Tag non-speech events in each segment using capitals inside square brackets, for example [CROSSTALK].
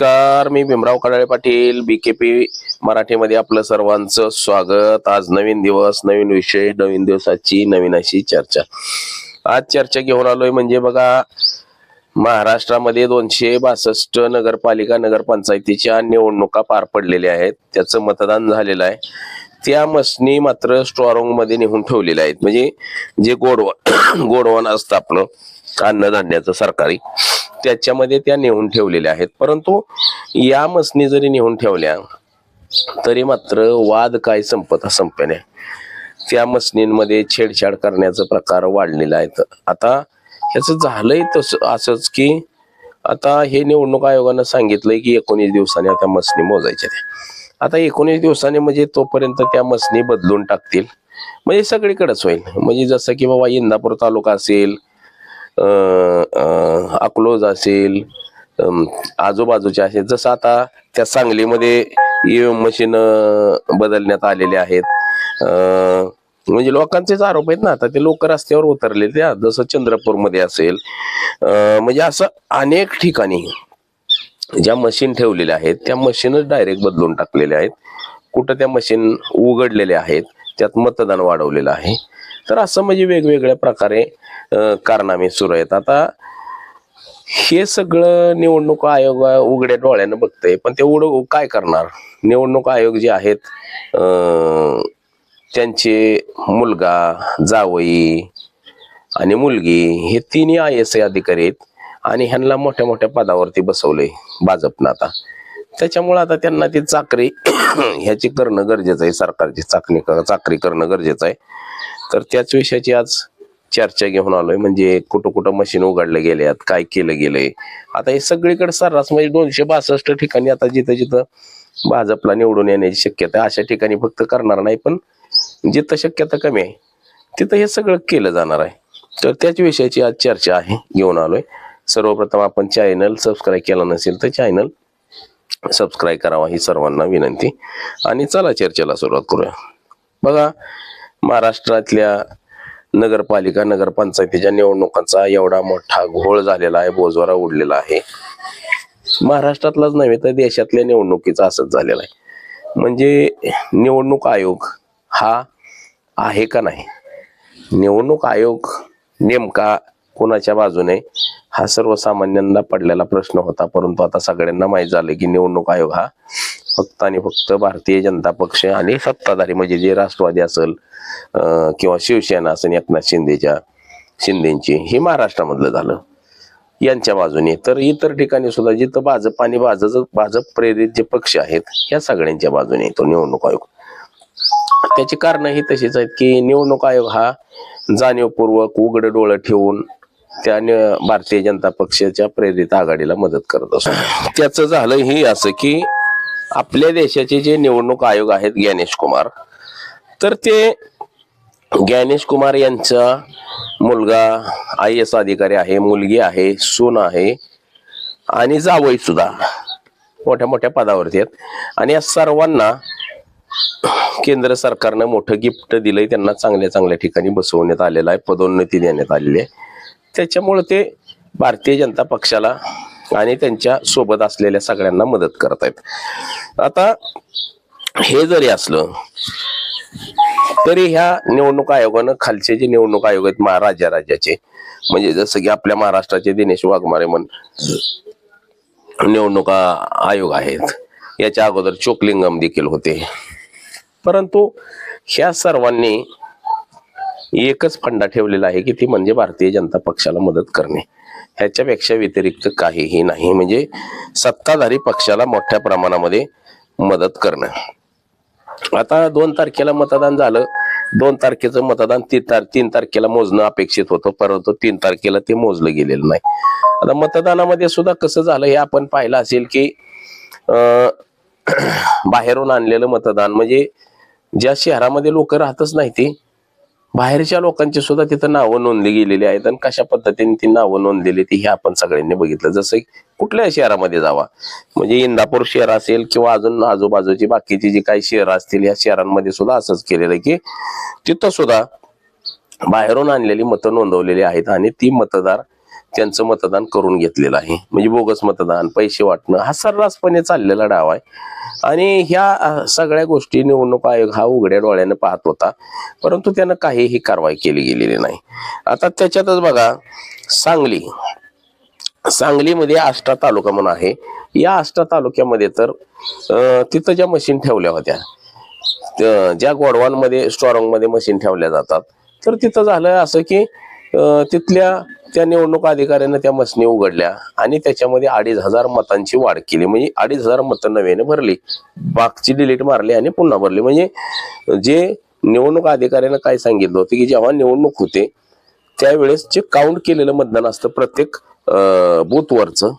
नमस्कार मी Bhimrao Kadale Patil B K P मराठीमध्ये आपलं सर्वांचं स्वागत. आज नवीन दिवस नवीन विषय नवीन दिवसाची नवीन अशी चर्चा. आज चर्चा घेऊन आलोय म्हणजे बघा महाराष्ट्रामध्ये दोनशे बासष्ट नगरपालिका नगरपंचायतीच्या निवडणुका पार पडलेल्या आहेत. त्याचं मतदान झालेलं आहे. त्या मसनी मात्र स्ट्रॉंगमध्ये नेहून ठेवलेल्या आहेत. म्हणजे जे गोडवण [COUGHS] गोडवण असतं आपलं अन्नधान्याचं सरकारी. त्याच्यामध्ये त्या नेऊन ठेवलेल्या आहेत. परंतु या मसनी जरी नेऊन ठेवल्या तरी मात्र वाद काय संपत संपणे त्या मसनींमध्ये छेडछाड करण्याचा प्रकार वाढलेला आहे आता ह्याचं झालंय तस असंच की आता हे निवडणूक आयोगानं सांगितलंय की एकोणीस दिवसांनी आता मसनी मोजायच्या आता एकोणीस दिवसांनी म्हणजे तोपर्यंत त्या मसनी बदलून टाकतील. म्हणजे सगळीकडेच होईल. म्हणजे जसं की बाबा इंदापूर तालुका असेल अकलोज असेल. आजूबाजूचे असेल जसं आता त्या सांगलीमध्ये ईव्हीएम मशीन बदलण्यात आलेले आहेत. म्हणजे लोकांचेच आरोप आहेत ना आता ते लोक रस्त्यावर उतरले त्या जसं चंद्रपूरमध्ये असेल. म्हणजे असं अनेक ठिकाणी ज्या मशीन ठेवलेल्या आहेत त्या मशीनच डायरेक्ट बदलून टाकलेल्या आहेत. कुठं त्या मशीन उघडलेल्या आहेत त्यात मतदान वाढवलेलं आहे. तर असं म्हणजे वेगवेगळ्या प्रकारे कारनामे सुरू आहेत. आता हे सगळं निवडणूक आयोग उघड्या डोळ्यानं बघतंय पण ते उड काय करणार? निवडणूक आयोग जे आहेत त्यांचे मुलगा जावई आणि मुलगी हे तिन्ही आय एस आय अधिकारी आहेत आणि ह्यांना मोठ्या मोठ्या पदावरती बसवलंय भाजपनं आता. त्याच्यामुळे आता त्यांना ती चाकरी [COUGHS] ह्याची करणं गरजेचं आहे सरकारची चाकणी चाकरी करणं गरजेचं आहे. तर त्याच विषयाची आज चर्चा घेऊन आलोय. म्हणजे कुठं कुठं मशीन उघडले गेल्यात काय केलं गेलंय. आता हे सगळीकडे सर्रास म्हणजे दोनशे बासष्ट ठिकाणी आता जिथं जिथं भाजपला निवडून येण्याची शक्यता अशा ठिकाणी फक्त करणार नाही पण जिथं शक्यता कमी आहे तिथं हे सगळं केलं जाणार आहे. तर त्याच विषयाची आज चर्चा आहे घेऊन आलोय. सर्वप्रथम आपण चॅनल सबस्क्राईब केला नसेल तर चॅनल सबस्क्राईब करावा ही सर्वांना विनंती. आणि चला चर्चेला सुरुवात करूया. बघा महाराष्ट्रातल्या नगरपालिका नगरपंचायतीच्या निवडणुकांचा एवढा मोठा घोळ झालेला आहे बोजवारा उडलेला आहे. महाराष्ट्रातलाच नव्हे तर देशातल्या निवडणुकीचा असंच झालेला आहे. म्हणजे निवडणूक आयोग हा आहे का नाही? निवडणूक आयोग नेमका कोणाच्या बाजूने? हा सर्वसामान्यांना पडलेला प्रश्न होता परंतु आता सगळ्यांना माहीत झालं की निवडणूक आयोग हा फक्त आणि फक्त भारतीय जनता पक्ष आणि सत्ताधारी म्हणजे जे राष्ट्रवादी असेल किंवा शिवसेना असेल एकनाथ शिंदेच्या शिंदेची हे महाराष्ट्रामधलं झालं. यांच्या बाजूने. तर इतर ठिकाणी सुद्धा जिथं भाजप आणि भाजप भाजप प्रेरित जे पक्ष आहेत या सगळ्यांच्या बाजूने तो निवडणूक आयोग. त्याची कारण ही तशीच आहेत की निवडणूक आयोग हा जाणीवपूर्वक उघड डोळं ठेवून त्याने भारतीय जनता पक्षाच्या प्रेरित आघाडीला मदत करत असतो. त्याचं झालं ही असं की आपल्या देशाचे जे निवडणूक आयोग आहेत ज्ञानेश कुमार तर ते ज्ञानेश कुमार यांचा मुलगा आय एस अधिकारी आहे मुलगी आहे सून आहे आणि जावई सुद्धा मोठ्या मोठ्या पदावरती आहेत. आणि या सर्वांना केंद्र सरकारनं मोठं गिफ्ट दिलंय त्यांना चांगल्या चांगल्या ठिकाणी बसवण्यात आलेलं आहे पदोन्नती देण्यात आलेली आहे. त्याच्यामुळे ते भारतीय जनता पक्षाला आणि त्यांच्यासोबत असलेल्या सगळ्यांना मदत करत आहेत आता हे जरी असलं तरी ह्या निवडणूक आयोगानं खालचे जे निवडणूक आयोग आहेत महाराजा राज्याचे म्हणजे जसं की आपल्या महाराष्ट्राचे दिनेश वाघमारे म्हण निवडणुका आयोग आहेत. याच्या अगोदर चोकलिंगम देखील होते. परंतु ह्या सर्वांनी एकच फंडा ठेवलेला आहे की ती म्हणजे भारतीय जनता पक्षाला मदत करणे. ह्याच्यापेक्षा व्यतिरिक्त काहीही नाही. म्हणजे सत्ताधारी पक्षाला मोठ्या प्रमाणामध्ये मदत करणं. आता दोन तारखेला मतदान झालं. दोन तारखेचं मतदान तीन तार तीन तारखेला मोजणं अपेक्षित होतं. परंतु तीन तारखेला ते मोजलं गेलेलं नाही. आता मतदानामध्ये सुद्धा कसं झालं हे आपण पाहिलं असेल की अं, बाहेरून आणलेलं मतदान. म्हणजे ज्या शहरामध्ये लोक राहतच नाही ती बाहेरच्या लोकांची सुद्धा तिथं नावं नोंदली गेलेली आहेत आणि कशा पद्धतीने ती नावं नोंदलेली ती हे आपण सगळ्यांनी बघितलं. जसं की कुठल्या शहरामध्ये जावा. म्हणजे इंदापूर शहर असेल किंवा अजून आजूबाजूची बाकीची जी काही शहरं असतील या शहरांमध्ये सुद्धा असंच केलेलं आहे की तिथं सुद्धा बाहेरून आणलेली मतं नोंदवलेली आहेत आणि ती मतदार त्यांचं मतदान करून घेतलेलं आहे. म्हणजे बोगस मतदान पैसे वाटणं हा सर्रासपणे चाललेला डाव आहे. आणि ह्या सगळ्या गोष्टी निवडणूक आयोग हा उघड्या डोळ्याने पाहत होता. परंतु त्यानं काहीही कारवाई केली गेलेली नाही. आता त्याच्यातच बघा सांगली. सांगलीमध्ये आष्टा तालुका म्हणून आहे. या आष्टा तालुक्यामध्ये तर तिथं ज्या मशीन ठेवल्या होत्या त्या- ज्या गोडवांमध्ये स्ट्रॉंगमध्ये मशीन ठेवल्या जातात तर तिथं झालं असं की तिथल्या त्या निवडणूक अधिकाऱ्यानं त्या मशनी उघडल्या आणि त्याच्यामध्ये अडीच हजार मतांची वाढ केली. म्हणजे अडीच हजार मतं नव्याने भरली. बागची डिलीट मारली आणि पुन्हा भरली. म्हणजे जे निवडणूक अधिकाऱ्यानं काय सांगितलं होतं की जेव्हा निवडणूक होते त्यावेळेस जे काउंट केलेलं मतदान असतं प्रत्येक बूथवरचं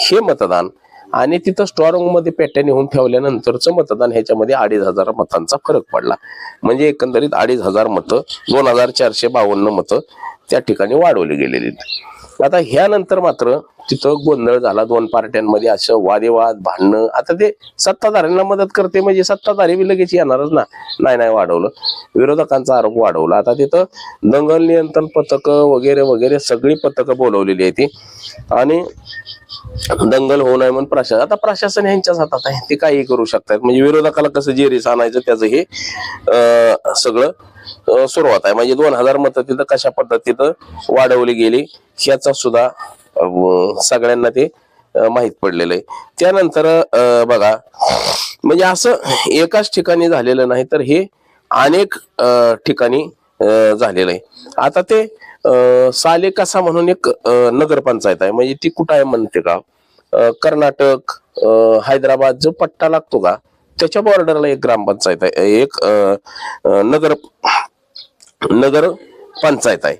हे मतदान आणि तिथं स्ट्रॉंगमध्ये पेट्या नेऊन ठेवल्यानंतरचं मतदान ह्याच्यामध्ये अडीच हजार मतांचा फरक पडला. म्हणजे एकंदरीत अडीच हजार मतं दोन हजार चारशे बावन्न मतं त्या ठिकाणी वाढवली गेलेली आहेत. आता ह्यानंतर मात्र तिथं गोंधळ झाला दोन पार्ट्यांमध्ये असं वादेवाद भांडणं. आता ते सत्ताधाऱ्यांना मदत करते म्हणजे सत्ताधारी बी लगेच येणारच ना. नाही नाही वाढवलं. विरोधकांचा आरोप वाढवला. आता तिथं दंगल नियंत्रण पथकं वगैरे वगैरे सगळी पथकं बोलवलेली आहे ती आणि दंगल होऊ नये म्हणून प्रशासन. आता प्रशासन यांच्याच हातात आहे. ते काही करू शकतात म्हणजे विरोधकाला कसं जेरीस आणायचं त्याचं हे सगळं सुरुवात आहे. म्हणजे दोन हजार मतं तिथं कशा पद्धतीनं वाढवली गेली ह्याचा सुद्धा सगळ्यांना ते माहीत पडलेलं आहे. त्यानंतर बघा म्हणजे असं एकाच ठिकाणी झालेलं नाही तर हे अनेक ठिकाणी झालेलं आहे. आता ते साले कसा म्हणून एक नगरपंचायत आहे. म्हणजे ती कुठं आहे म्हणते का? कर्नाटक हैदराबाद जो पट्टा लागतो का त्याच्या बॉर्डरला एक ग्रामपंचायत आहे. एक नगर नगर पंचायत आहे.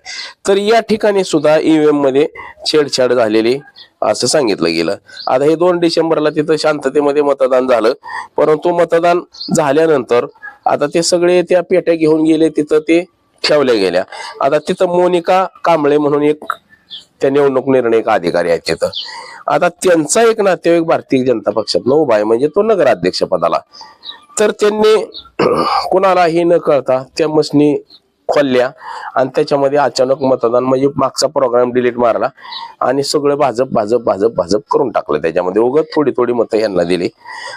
तर या ठिकाणी सुद्धा ईव्हीएममध्ये छेडछाड झालेली असं सांगितलं गेलं. आता हे दोन डिसेंबरला तिथं शांततेमध्ये मतदान झालं. परंतु मतदान झाल्यानंतर आता ते सगळे त्या पेट्या घेऊन गेले तिथं ते ठेवल्या गेल्या. आता तिथं मोनिका कांबळे म्हणून एक त्या निवडणूक निर्णयक अधिकारी आहेत तिथं. आता त्यांचा एक नातेवाईक भारतीय जनता पक्षात उभा आहे म्हणजे तो नगराध्यक्ष पदाला. तर त्यांनी [CLEARS THROAT] कुणालाही न कळता त्या मसनी खोलल्या आणि त्याच्यामध्ये अचानक मतदान म्हणजे मागचा प्रोग्राम डिलीट मारला आणि सगळं भाजप भाजप भाजप भाजप करून टाकलं त्याच्यामध्ये. उगत थोडी थोडी मतं यांना दिली.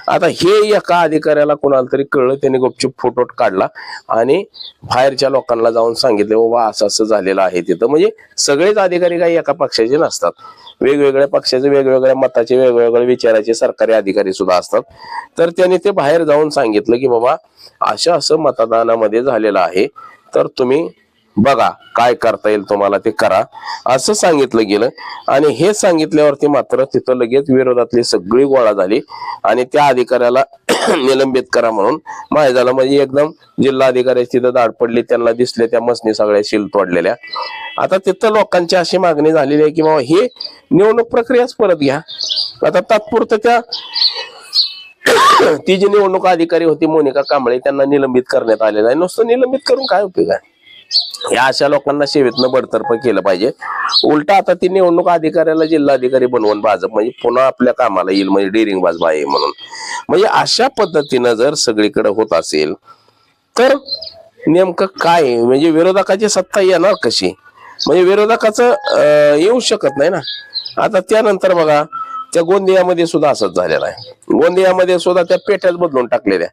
आता हे एका अधिकाऱ्याला कोणाला तरी कळलं त्याने गुपचूप फोटो काढला आणि बाहेरच्या लोकांना जाऊन सांगितले बाबा असं असं झालेलं आहे तिथं. म्हणजे सगळेच अधिकारी काही एका पक्षाचे नसतात. वेगवेगळ्या पक्षाचे वेगवेगळ्या मताचे वेगवेगळ्या विचाराचे सरकारी अधिकारी सुद्धा असतात. तर त्याने ते बाहेर जाऊन सांगितलं की बाबा असं असं मतदानामध्ये झालेलं आहे. तर तुम्ही बघा काय करता येईल तुम्हाला ते करा. असं सांगितलं गेलं. आणि हे सांगितल्यावरती मात्र तिथं लगेच विरोधातली सगळी गोळा झाली. आणि त्या अधिकाऱ्याला [CLEARS THROAT] निलंबित करा म्हणून माहिती झालं. म्हणजे एकदम जिल्हा अधिकारी तिथं दाड पडली त्यांना दिसले त्या मसनी सगळ्या शिल तोडलेल्या. आता तिथं लोकांची अशी मागणी झालेली आहे की बाबा हे निवडणूक प्रक्रियाच परत घ्या. आता तात्पुरतं त्या ती जी निवडणूक अधिकारी होती मोनिका कांबळे त्यांना निलंबित करण्यात आलेलं आहे. नुसतं निलंबित करून काय उपयोग आहे? या अशा लोकांना सेवेतनं बडतर्फ केलं पाहिजे. उलटा आता ती निवडणूक अधिकाऱ्याला जिल्हा अधिकारी बनवून भाजप म्हणजे पुन्हा आपल्या कामाला येईल म्हणजे डेरिंग बाजबा आहे म्हणून. म्हणजे अशा पद्धतीनं जर सगळीकडे होत असेल तर नेमकं काय? म्हणजे विरोधकाची सत्ता येणार कशी? म्हणजे विरोधकाचं येऊ शकत नाही ना. आता त्यानंतर बघा त्या गोंदियामध्ये सुद्धा असंच झालेलं आहे. गोंदियामध्ये सुद्धा त्या पेट्याच बदलून टाकलेल्या.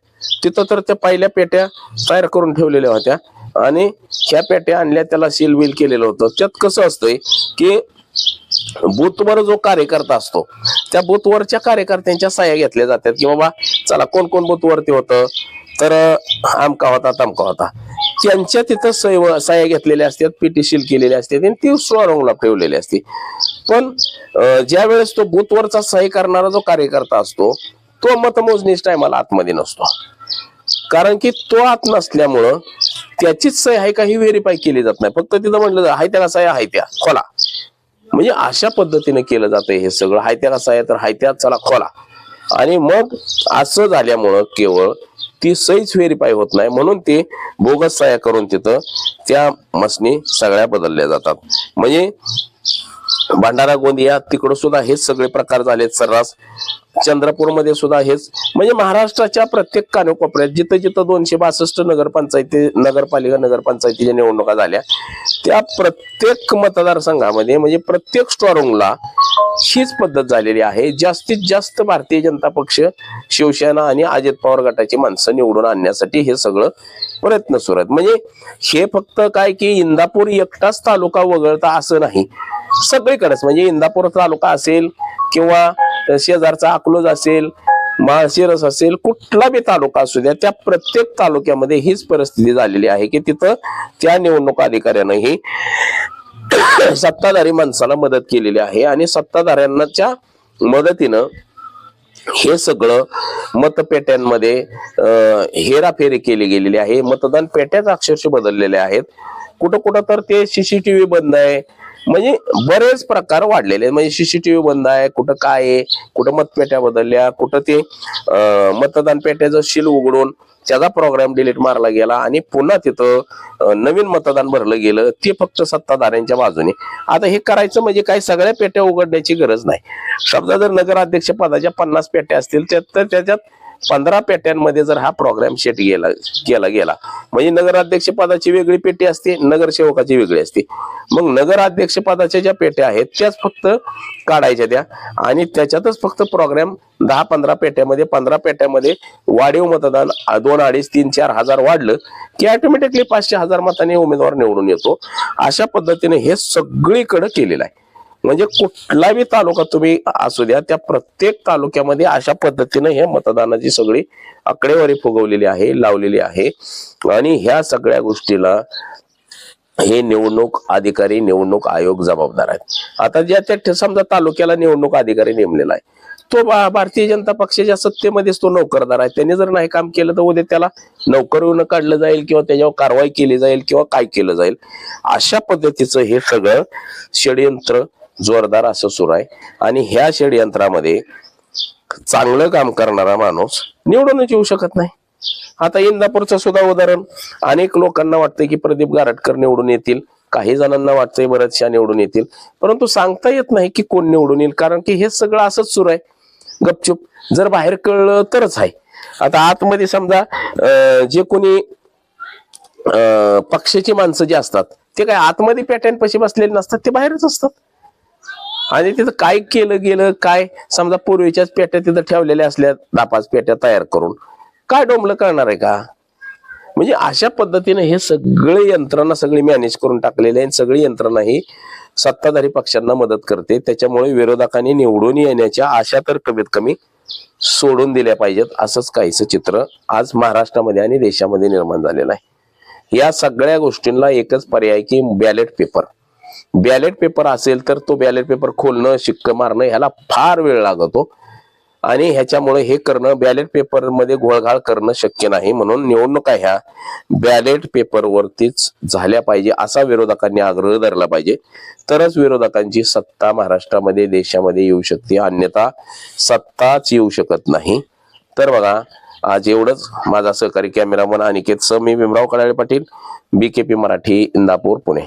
तिथं तर त्या पहिल्या पेट्या तयार करून ठेवलेल्या होत्या आणि ह्या पेट्या आणल्या त्याला सील बिल केलेलं होतं. त्यात कसं असतंय की बूथवर जो कार्यकर्ता असतो त्या बूथवरच्या कार्यकर्त्यांच्या सह्या घेतल्या जातात की बाबा चला कोण कोण बूथवरती होतं? तर आमका होता तमका होता. त्यांच्या तिथं सह्य सह्या घेतलेल्या असतात पिटीशील केलेल्या असतात आणि ती स्वरंगला ठेवलेली असते. पण ज्यावेळेस ज्या वेळेस तो बूथवरचा सही करणारा जो कार्यकर्ता असतो तो मतमोजणीच टायमाला आतमध्ये नसतो. कारण की तो आत नसल्यामुळं त्याचीच सही आहे का ही व्हेरीफाय केली जात नाही. फक्त तिथं म्हटलं आहे हाय सह्या आहे त्या खोला. म्हणजे अशा पद्धतीने केलं जातं हे सगळं. हायत्या कसा आहे तर हायत्यात चला खोला. आणि मग असं झाल्यामुळं केवळ ती सहीच व्हेरीफाय होत नाही. म्हणून ते बोगस सह्या करून तिथं त्या मसनी सगळ्या बदलल्या जातात. म्हणजे भंडारा गोंदिया तिकडं सुद्धा हेच सगळे प्रकार झालेत सर्रास. चंद्रपूरमध्ये सुद्धा हेच. म्हणजे महाराष्ट्राच्या प्रत्येक कानोकोपऱ्यात जिथं जिथं दोनशे बासष्ट नगरपंचायती नगरपालिका नगरपंचायतीच्या निवडणुका झाल्या त्या प्रत्येक मतदारसंघामध्ये म्हणजे प्रत्येक स्ट्रॉंगला हीच पद्धत झालेली आहे. जास्तीत जास्त भारतीय जनता पक्ष शिवसेना आणि अजित पवार गटाची माणसं निवडून आणण्यासाठी हे सगळं प्रयत्न सुरू आहेत म्हणजे हे फक्त काय की इंदापूर एकटाच तालुका वगळता असं नाही. सगळीकडेच म्हणजे इंदापूर तालुका असेल किंवा शेजारचा अकलोज असेल माळशिरस असेल कुठला बी तालुका असू द्या त्या प्रत्येक तालुक्यामध्ये हीच परिस्थिती झालेली आहे की तिथं त्या निवडणूक अधिकाऱ्यानंही [COUGHS] सत्ताधारी माणसाला मदत केलेली आहे आणि सत्ताधाऱ्यांच्या मदतीनं हे सगळं मतपेट्यांमध्ये हेराफेरी केली गेलेली आहे. मतदान पेट्याच अक्षरशः बदललेल्या आहेत. कुठं कुठं तर ते सीसीटीव्ही बंद आहे. म्हणजे बरेच प्रकार वाढलेले. आहेत म्हणजे सीसीटीव्ही बंद आहे कुठं काय आहे कुठं मतपेट्या बदलल्या कुठं ते मतदान पेट्याचं शिल उघडून त्याचा प्रोग्राम डिलीट मारला गेला आणि पुन्हा तिथं नवीन मतदान भरलं गेलं. ते फक्त सत्ताधाऱ्यांच्या बाजूने. आता हे करायचं म्हणजे काय? सगळ्या पेट्या उघडण्याची गरज नाही. समजा जर नगराध्यक्ष पदाच्या पन्नास पेट्या असतील त्यात तर त्याच्यात पंधरा पेट्यांमध्ये जर हा प्रोग्राम सेट गेला केला गेला म्हणजे नगराध्यक्ष पदाची वेगळी पेटी असते नगरसेवकाची वेगळी असते. मग नगराध्यक्ष पदाच्या ज्या पेट्या आहेत त्याच फक्त काढायच्या त्या. आणि त्याच्यातच फक्त प्रोग्राम दहा पंधरा पेट्यामध्ये पंधरा पेट्यामध्ये वाढीव मतदान दोन अडीच तीन चार हजार वाढलं की ऑटोमॅटिकली पाचशे हजार मताने उमेदवार निवडून येतो. अशा पद्धतीने हे सगळीकडे केलेलं आहे. म्हणजे कुठलाही तालुका तुम्ही असू द्या त्या प्रत्येक तालुक्यामध्ये अशा पद्धतीने हे मतदानाची सगळी आकडेवारी फुगवलेली आहे लावलेली आहे. आणि ह्या सगळ्या गोष्टीला हे निवडणूक अधिकारी निवडणूक आयोग जबाबदार आहेत. आता ज्या त्या समजा तालुक्याला निवडणूक अधिकारी नेमलेला आहे तो भारतीय जनता पक्षाच्या सत्तेमध्येच तो नोकरदार आहे. त्याने जर नाही काम केलं तर उद्या त्याला नोकरीवरून काढलं जाईल किंवा त्याच्यावर कारवाई केली जाईल किंवा काय केलं जाईल. अशा पद्धतीचं हे सगळं षडयंत्र जोरदार असं सुरू आहे. आणि ह्या षडयंत्रामध्ये चांगलं काम करणारा माणूस निवडूनच येऊ शकत नाही. आता इंदापूरचं सुद्धा उदाहरण. अनेक लोकांना वाटतंय की प्रदीप गारटकर निवडून येतील. काही जणांना वाटतंय बऱ्याचशा निवडून येतील. परंतु सांगता येत नाही की कोण निवडून येईल कारण की हे सगळं असंच सुरू आहे. गपचूप. जर बाहेर कळलं तरच आहे. आता आतमध्ये समजा जे कोणी अं, पक्षाची माणसं जी असतात ते काय आतमध्ये पॅटर्न बसलेले नसतात ते बाहेरच असतात. आणि तिथं काय केलं गेलं काय? समजा पूर्वीच्याच पेट्या तिथं ठेवलेल्या असल्या दहा पाच पेट्या तयार करून. काय डोंबलं करणार आहे का? म्हणजे अशा पद्धतीने हे सगळे यंत्रणा सगळी मॅनेज करून टाकलेले आहे सगळी यंत्रणा ही सत्ताधारी पक्षांना मदत करते. त्याच्यामुळे विरोधकांनी निवडून येण्याच्या आशा तर कमीत कमी सोडून दिल्या पाहिजेत असंच काहीच चित्र आज महाराष्ट्रामध्ये आणि देशामध्ये निर्माण झालेलं आहे. या सगळ्या गोष्टींना एकच पर्याय की बॅलेट पेपर बॅलेट पेपर असेल तर तो बॅलेट पेपर खोलणं शिक्क मारणं ह्याला फार वेळ लागतो. आणि ह्याच्यामुळे हे करणं बॅलेट पेपरमध्ये घोळघाळ करणं शक्य नाही. म्हणून निवडणुका ह्या बॅलेट पेपर वरतीच झाल्या पाहिजे असा विरोधकांनी आग्रह धरला पाहिजे. तरच विरोधकांची सत्ता महाराष्ट्रामध्ये देशामध्ये येऊ शकते. अन्यथा सत्ताच येऊ शकत नाही. तर बघा आज एवढंच. माझा सहकारी कॅमेरामन अनिकेत स मी भीमराव कडाळे पाटील बीकेपी मराठी इंदापूर पुणे.